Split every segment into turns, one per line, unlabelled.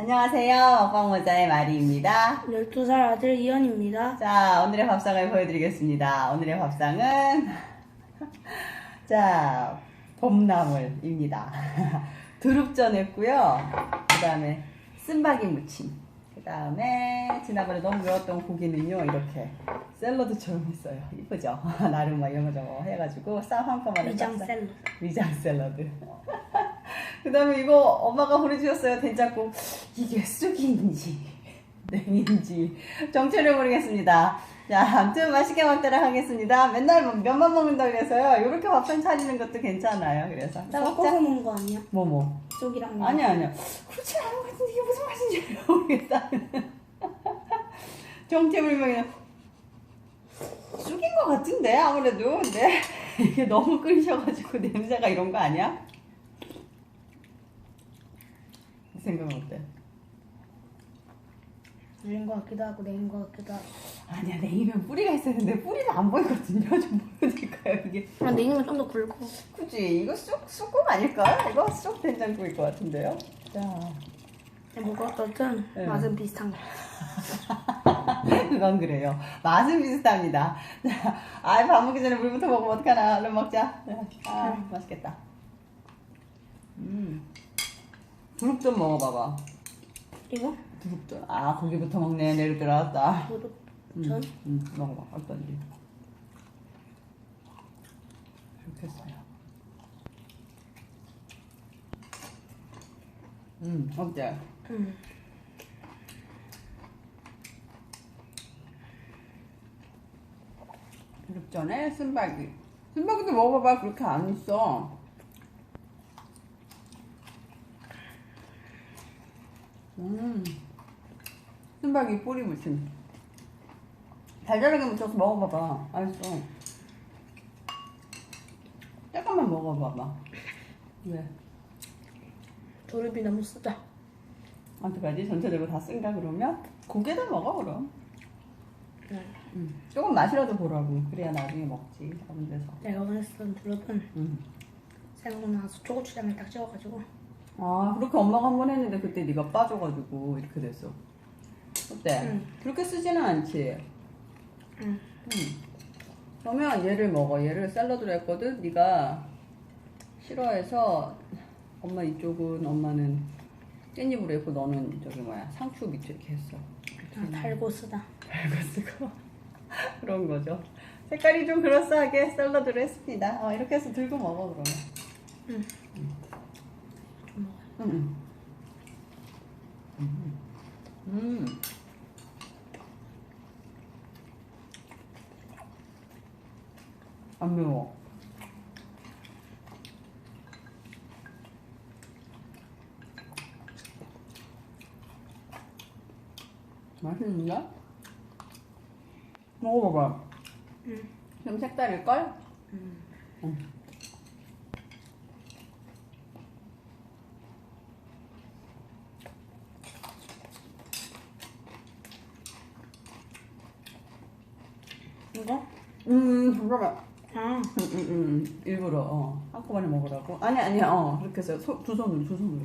안녕하세요. 빵모자의 마리입니다.
12살 아들 이현입니다.
자, 오늘의 밥상을 보여드리겠습니다. 오늘의 밥상은, 자, 봄나물입니다. 두릅전 했고요. 그 다음에 쓴바기 무침. 그 다음에 지난번에 너무 매웠던 고기는요, 이렇게 샐러드처럼 했어요. 이쁘죠? 나름 막 이런 거 저거 해가지고 쌈 한꺼번에
위장. 샐러드.
위장 샐러드. 그 다음에 이거 엄마가 보내주셨어요. 된장국. 이게 쑥인지, 냉인지, 정체를 모르겠습니다. 자, 아무튼 맛있게 먹도록 하겠습니다. 맨날 뭐 면만 먹는다 그래서요. 이렇게 밥상 차리는 것도 괜찮아요. 그래서. 자,
섞어서
먹자.
먹는 거 아니야?
뭐, 뭐.
쑥이랑
아니 야, 아니야. 그렇지 않은 것 같은데 이게 무슨 맛인지 모르겠다. 정체불명이 쑥인 것 같은데, 아무래도. 근데 이게 너무 끓이셔가지고 냄새가 이런 거 아니야? 생각은 어때?
냉거 같기도 하고 냉거 같기도 하고.
아니야, 냉이면 뿌리가 있어야 되는데 뿌리는 안 보이거든요. 좀 보여드릴까요, 이게?
아, 냉이면 좀 더 굵고.
그치? 이거 쑥, 쑥국 아닐까? 이거 쑥 된장국일 것 같은데요? 자.
뭐가 어떻든
네.
맛은 비슷한 거.
그건 그래요. 맛은 비슷합니다. 자, 아, 밥 먹기 전에 물부터 먹으면 어떡하나. 얼른 먹자. 아, 맛있겠다. 음. 두릅전 먹어봐봐.
이거?
두릅전. 아, 고기부터 먹네. 내일 들어왔다.
무릎
음,
전?
음, 먹어봐. 어떤지. 이렇게 했어요. 음, 어때?
음.
두릅전에 쓴바기. 쓴바기도 먹어봐봐. 그렇게 안 있어. 음. 쓴바기 뿌리 무침. 달달하게 묻혀서 먹어봐봐. 맛있어. 잠깐만 먹어봐봐. 왜?
두릅이 너무 쓰다.
어떡하지? 전체적으로 다 쓴가 그러면? 고기에다 먹어 그럼.
네.
음. 조금 맛이라도 보라고. 그래야 나중에 먹지. 다른 데서.
내가 원했던 두릅은
음.
생각나서 나서 초고추장을 딱 찍어가지고
아 그렇게 엄마가 한 번 했는데 그때 네가 빠져가지고 이렇게 됐어. 어때?
응.
그렇게 쓰지는 않지.
응.
음. 그러면 얘를 먹어. 얘를 샐러드로 했거든. 네가 싫어해서 엄마 이쪽은 엄마는 깻잎으로 했고 너는 저기 뭐야 상추 밑에 이렇게 했어.
아, 달고 쓰다.
달고 쓰고 그런 거죠. 색깔이 좀 그럴싸하게 샐러드로 했습니다. 어, 이렇게 해서 들고 먹어 그러면.
응.
음, 음. 음. 음. 안 매워. 맛있는데? 먹어봐봐.
응.
좀 색다를걸?
음.
응.
이거?
음, 잠깐만.
아,
음, 음, 음. 일부러, 어. 한꺼번에 먹으라고? 아니, 아니, 어. 그렇게 해서 소, 두 손으로, 두 손으로.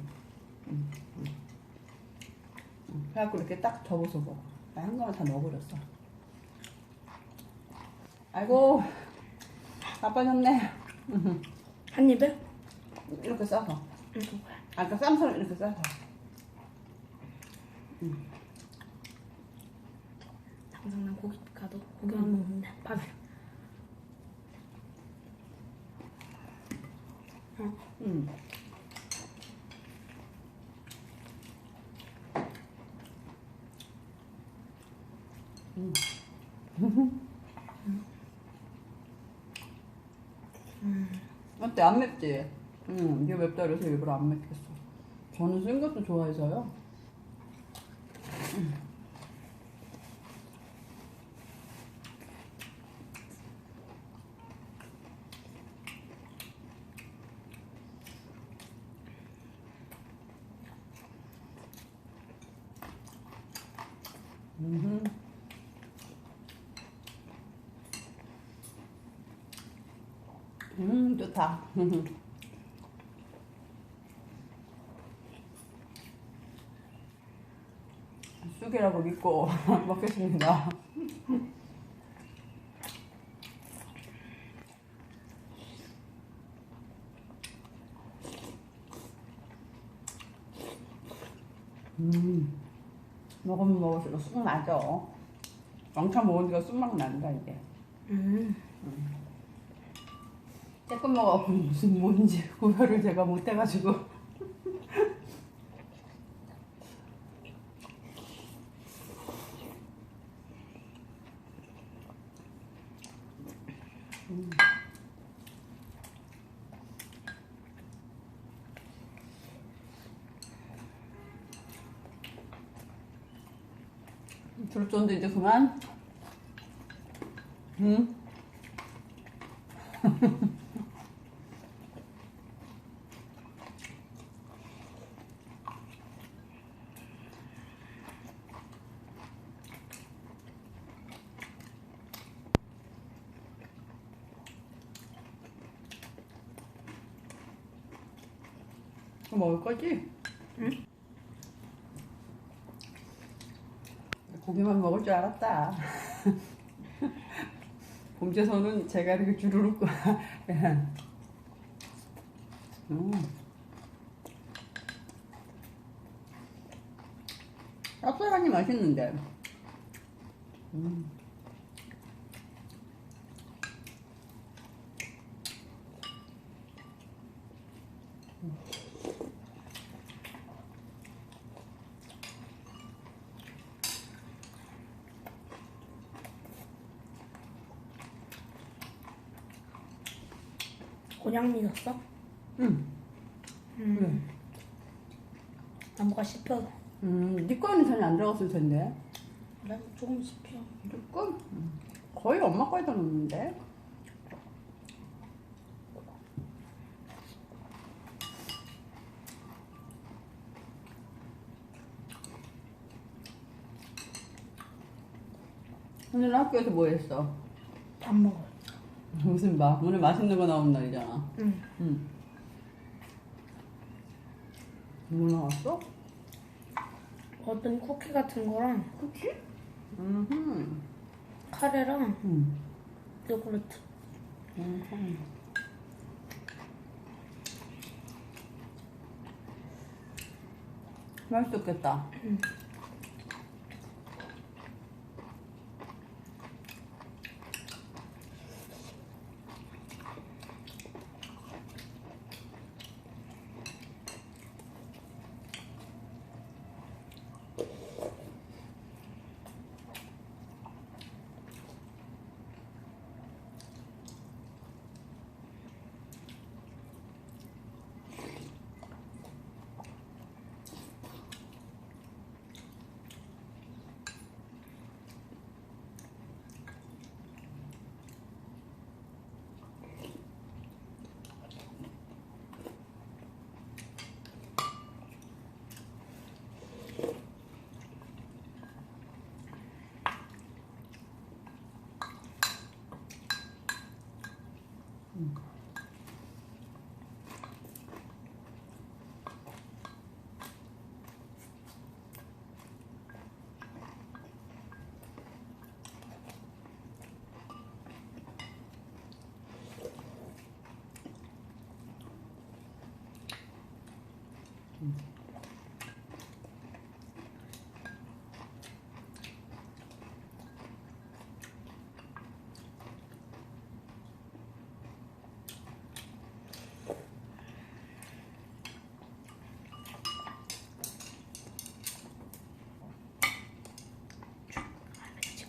음, 음. 음, 그래갖고 이렇게 딱 접어서 먹어. 나 한꺼번에 다 넣어버렸어. 아이고, 바빠졌네. 음,
한 입에?
이렇게 싸서.
응.
아까 쌈처럼 이렇게 싸서.
항상 난 고기 가도 고기만 먹는데 밥을. 어.
음. 음. 어때? 안 맵지? 응, 이게 맵다 그래서 일부러 안 맵겠어. 저는 쓴 것도 좋아해서요. 음. 음, 좋다. 쑥이라고 믿고 먹겠습니다. 음, 먹으면 먹을수록 쑥 나죠. 왕창 먹으니까 쑥맛 난다 이게.
음.
먹어보면 무슨 뭔지 구별을 제가 못해가지고. 음. 들쫀도 이제 그만. 응? 이거 먹을 거지?
응.
고기만 먹을 줄 알았다. 봄제선은 제가 이렇게 주르륵 음. 쌉싸하니 맛있는데. 음.
곤약 믿었어?
음.
음.
그래.
나무가 씹혀서.
음, 네 거는 전혀 안 들어갔을 텐데.
그래? 조금 씹혀.
조금? 음. 거의 엄마 거에다 넣는데. 오늘 학교에서 뭐 했어?
밥 먹어.
무슨 밥? 오늘 맛있는 거 나온 날이잖아.
응.
응. 뭐 나왔어?
어떤 쿠키 같은 거랑
쿠키? 음.
카레랑
음.
요구르트.
음. 맛있었겠다.
응.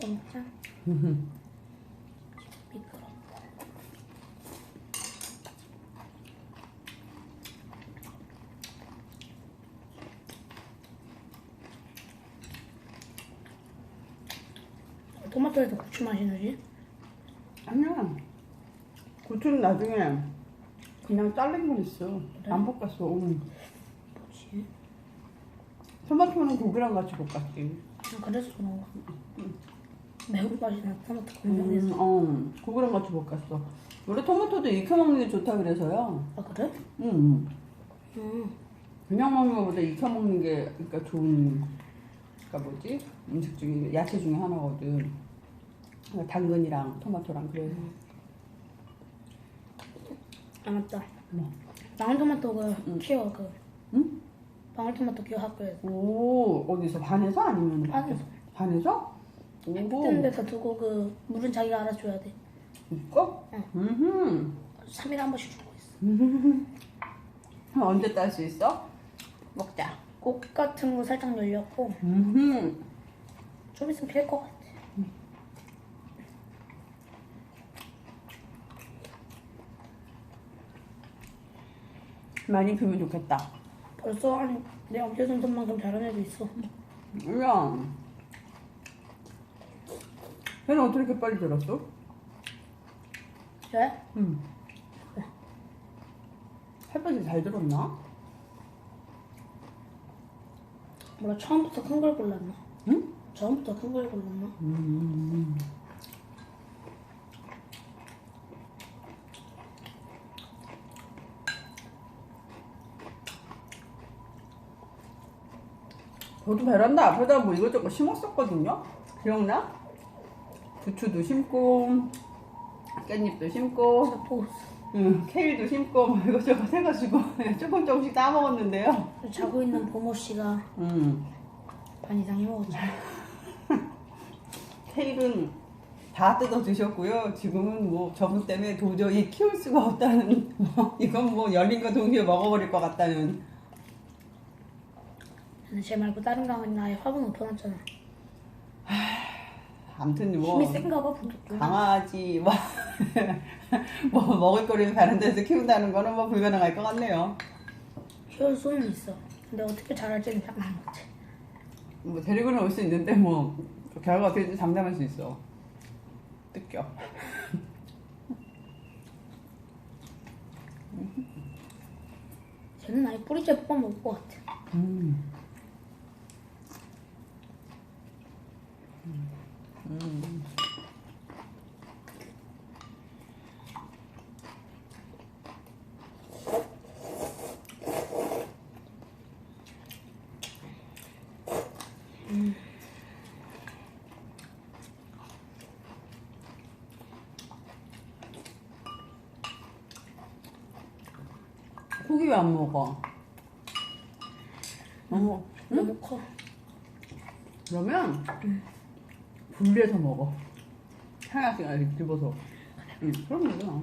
먹자. 미끄러. 토마토에서 고추 맛이 나지?
아니야. 고추는 나중에 그냥 자른 건 있어.
그래?
안 볶았어. 응.
뭐지?
토마토는 고기랑 같이 볶았지.
아, 그래서 그런가? 매운 맛이 나 토마토 건강해서.
음, 어, 고기랑 같이 볶았어. 원래 토마토도 익혀 먹는 게 좋다 그래서요.
아 그래?
응, 응.
응.
그냥 먹는 것보다 익혀 먹는 게 그러니까 좋은 그러니까 뭐지? 음식 중에 야채 중에 하나거든. 그러니까 당근이랑 토마토랑 그래서.
아 맞다.
뭐?
방울토마토 그
응.
키워 그.
응?
방울토마토 키워 학교에서.
오 어디서 반에서 아니면
반에서.
반에서? 오.
뜨는 데서 두고 그 물은 자기가 알아 줘야 돼.
이거?
응.
음.
3일에 한 번씩 주고 있어.
언제 딸 수 있어? 먹자.
꽃 같은 거 살짝 열렸고
음.
좀 있으면 필 것 같아.
많이 피면 좋겠다.
벌써 한 내 엄지 손톱만큼 자란 애도 있어.
이야. 걔는 어떻게 이렇게 빨리 들었어?
왜?
응. 햇볕이 잘 들었나?
뭐라 처음부터 큰 걸 골랐나?
응?
처음부터 큰 걸 골랐나?
음. 저도 베란다 앞에다 뭐 이것저것 심었었거든요. 기억나? 부추도 심고, 깻잎도 심고, 응, 케일도 심고, 뭐 이것저것 해가지고 조금 조금씩 따 먹었는데요.
자고 있는 보모 씨가
음.
반 이상 해먹었지.
케일은 다 뜯어 드셨고요. 지금은 뭐 저분 때문에 도저히 키울 수가 없다는, 뭐 이건 뭐 열린 거 동시에 먹어버릴 것 같다는.
근데 쟤 말고 다른 강아지 나에 화분 못 퍼놨잖아.
아무튼 뭐
힘이 센가 봐, 부득.
강아지 뭐, 뭐 먹을 거리를 다른 데서 키운다는 거는 뭐 불가능할 것 같네요.
키울 수는 있어. 근데 어떻게 잘할지는 상관 못해.
뭐 데리고는 올 수 있는데 뭐 결과가 어떻게 될지 장담할 수 있어. 뜯겨.
쟤는 아예 뿌리째 뽑아 먹을 것 같아.
음. 음. 고기 왜 안 먹어? 너무
너무 커.
그러면 분 리해서 먹어. 하나씩 이렇게 집어서. 응, 그럼 되잖아.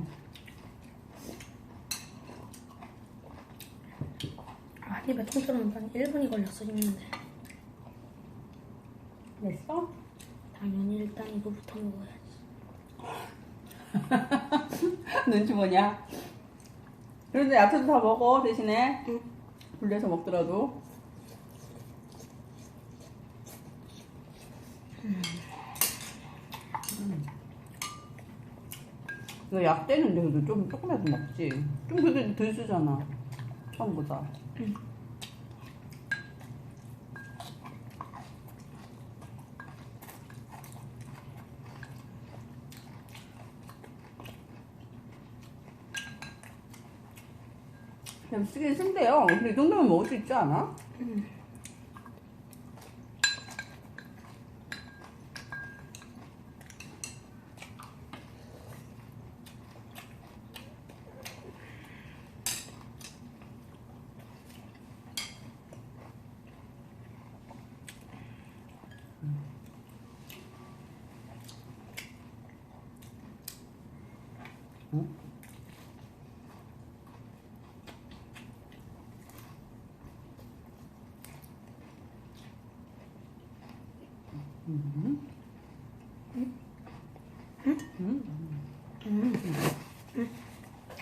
아, 입에 통째로는 한 1분이 걸렸어, 씹는데.
됐어?
당연히 일단 이거부터 먹어야지.
눈치 보냐? 그런데 야채도 다 먹어, 대신에.
응.
분리해서 먹더라도. 음. 이거 약 떼는데 그래도 좀 조금이라도 먹지. 좀 그래도 덜 쓰잖아. 처음보다.
응.
그냥 쓰긴 쓴대요. 근데 이 정도면 먹을 수 있지 않아?
응.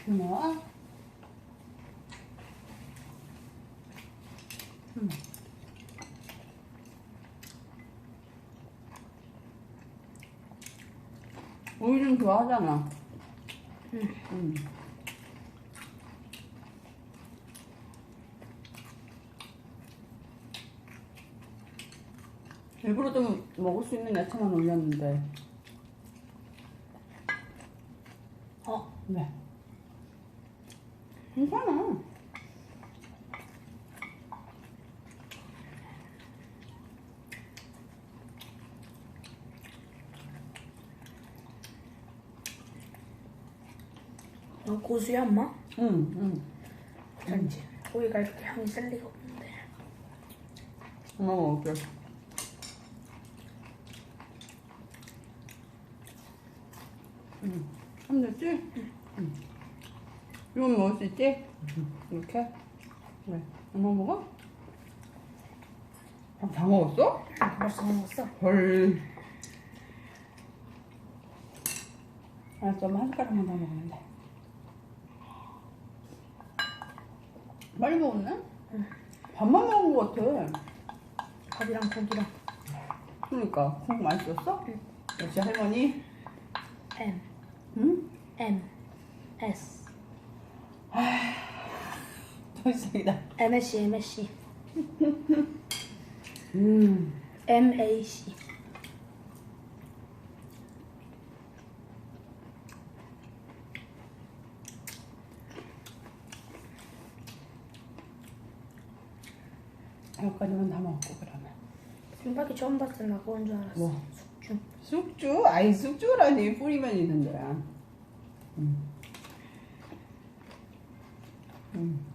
고마워. 음. 우유 좀 좋아하잖아.
응.
음. 일부러 좀 먹을 수 있는 야채만 올렸는데.
어?
네. 괜찮아.
아, 고수야, 엄마?
응, 응.
어쩐지. 고기가 이렇게 향이 쓸 리가 없는데.
엄마 먹을게. 응. 하면 됐지? 응. 이건 먹을 수 있지? 이렇게? 왜? 엄마 먹어? 밥 다 먹었어?
벌써 먹었어?
헐. 알았어, 엄마 한 숟가락만 더 먹으면 돼. 빨리 먹었네?
응.
밥만 먹은 것 같아.
밥이랑 고기랑
그러니까, 국 맛있었어?
응.
역시 할머니?
M
응?
M S
또 시작이다.
MSC MSC
음.
MAC
여기까지만 다 먹고, 그러면.
순박이 처음 봤을 때나 그건 줄 알았어
뭐?
숙주
쑥주? 아이, 쑥주라니. 뿌리만 있는 거야. 음. 음.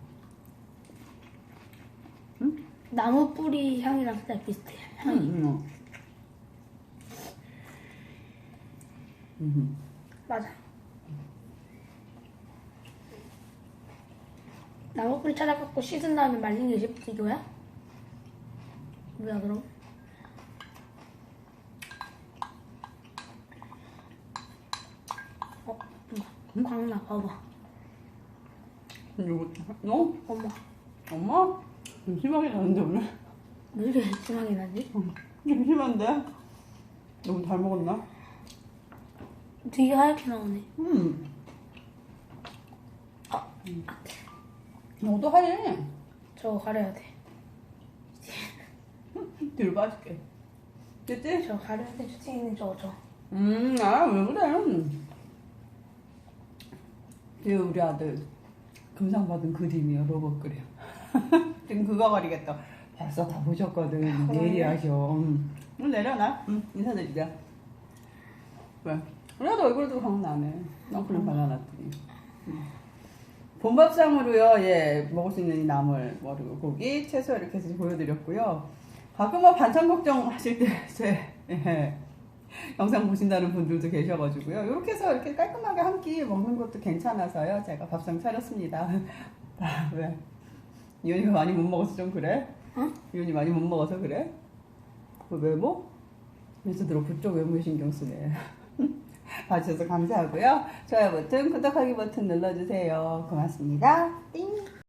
나무 뿌리 향이랑 살짝 비슷해 향이
음. 음.
맞아 나무 뿌리 찾아갖고 씻은 다음에 말린 게 이제 이거야? 뭐야 그럼? 어? 엄마 광나 봐봐
이거, 너?
엄마
엄마? 좀 심하게 나는데, 오늘?
왜 이렇게 심하게 나지?
좀 심한데? 너무 잘 먹었나?
되게 하얗게 나오네
음.
아,
너도 하얘.
저거 가려야 돼
뒤로 빠질게. 됐지?
저거 가려야 돼 슈팅있는 저거 저
음, 아, 왜 그래? 이 우리 아들 금상 받은 그림이요, 로봇 그림. 지금 그거 그리겠다. 벌써 다 보셨거든. 내일이 하셔. 음. 응, 내려놔. 응, 인사드리자. 왜? 우리 아들 얼굴도 강나네. 덩크를 발라놨더니. 음. 본밥상으로요, 예, 먹을 수 있는 이 나물, 머리, 고기, 채소 이렇게 해서 보여드렸고요. 가끔 뭐 반찬 걱정 하실 때, 제, 예, 영상 보신다는 분들도 계셔가지고요. 이렇게 해서 이렇게 깔끔하게 한 끼 먹는 것도 괜찮아서요. 제가 밥상 차렸습니다. 아, 왜? 이현이가 많이 못 먹어서 좀 그래?
응?
이현이 많이 못 먹어서 그래? 그 외모? 그래서 들어 그쪽 외모에 신경 쓰네. 봐주셔서 감사하고요. 좋아요 버튼, 구독하기 버튼 눌러주세요. 고맙습니다. 띵!